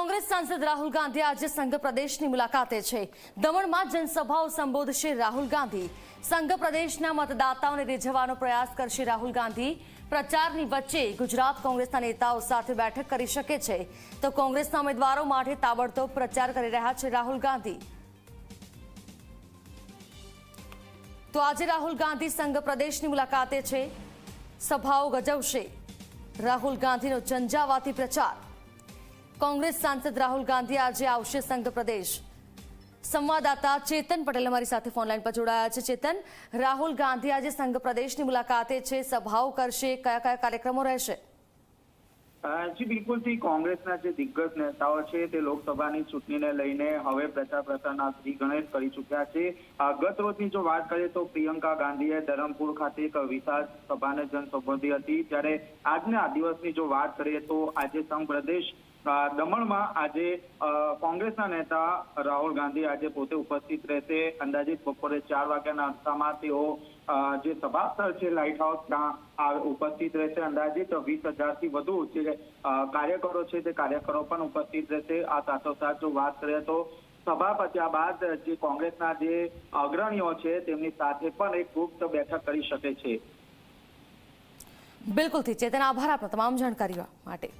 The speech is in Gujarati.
કોંગ્રેસ સાંસદ રાહુલ ગાંધી આજે સંઘ પ્રદેશની મુલાકાતે છે. દમણમાં જનસભાઓ સંબોધશે રાહુલ ગાંધી. સંઘ પ્રદેશના મતદાતાઓને રીઝવવાનો પ્રયાસ કરશે રાહુલ ગાંધી. પ્રચારની વચ્ચે ગુજરાત કોંગ્રેસના નેતાઓ સાથે બેઠક કરી શકે છે. તો કોંગ્રેસના ઉમેદવારો માટે તાબડતોબ પ્રચાર કરી રહ્યા છે રાહુલ ગાંધી. તો આજે રાહુલ ગાંધી સંઘ પ્રદેશની મુલાકાતે છે. સભાઓ ગજવશે. રાહુલ ગાંધીનો ઝંઝાવાતી પ્રચાર. કોંગ્રેસ સાંસદ રાહુલ ગાંધી આજે આવશે સંઘ પ્રદેશ. સંવાદદાતા ચેતન પટેલ અમારી સાથે ફોનલાઈન પર જોડાયા છે. ચેતન, રાહુલ ગાંધી આજે સંઘ પ્રદેશની મુલાકાતે છે. સભાઓ કરશે. કયા કયા કાર્યક્રમો રહેશે? જી બિલકુલથી કોંગ્રેસના જે દિગ્ગજ નેતાઓ છે તે લોકસભાની ચૂંટણીને લઈને હવે પ્રચાર પ્રસારના શ્રી કરી ચૂક્યા છે. ગત રોજની જો વાત કરીએ તો પ્રિયંકા ગાંધીએ ધરમપુર ખાતે એક વિશાળ સભાને જન સંબોધી હતી. ત્યારે આજના દિવસની જો વાત કરીએ તો આજે સંઘ પ્રદેશ દમણમાં આજે કોંગ્રેસના નેતા રાહુલ ગાંધી આજે પોતે ઉપસ્થિત રહેશે. અંદાજિત બપોરે ચાર વાગ્યાના અરસામાં તેઓ જે સભાસ્થળ છે, લાઇટ હાઉસ, ત્યાં ઉપસ્થિત રહેશે. અંદાજિત વીસ હજારથી વધુ જે કાર્યકરો છે, તે કાર્યકરો પણ ઉપસ્થિત રહેશે. આ સાથોસાથ જો વાત કરીએ તો સભા પત્યા બાદ જે કોંગ્રેસના જે અગ્રણીઓ છે, તેમની સાથે પણ એક ગુપ્ત બેઠક કરી શકે છે. બિલકુલથી ચેતન આભાર આપનો તમામ જાણકારીઓ માટે.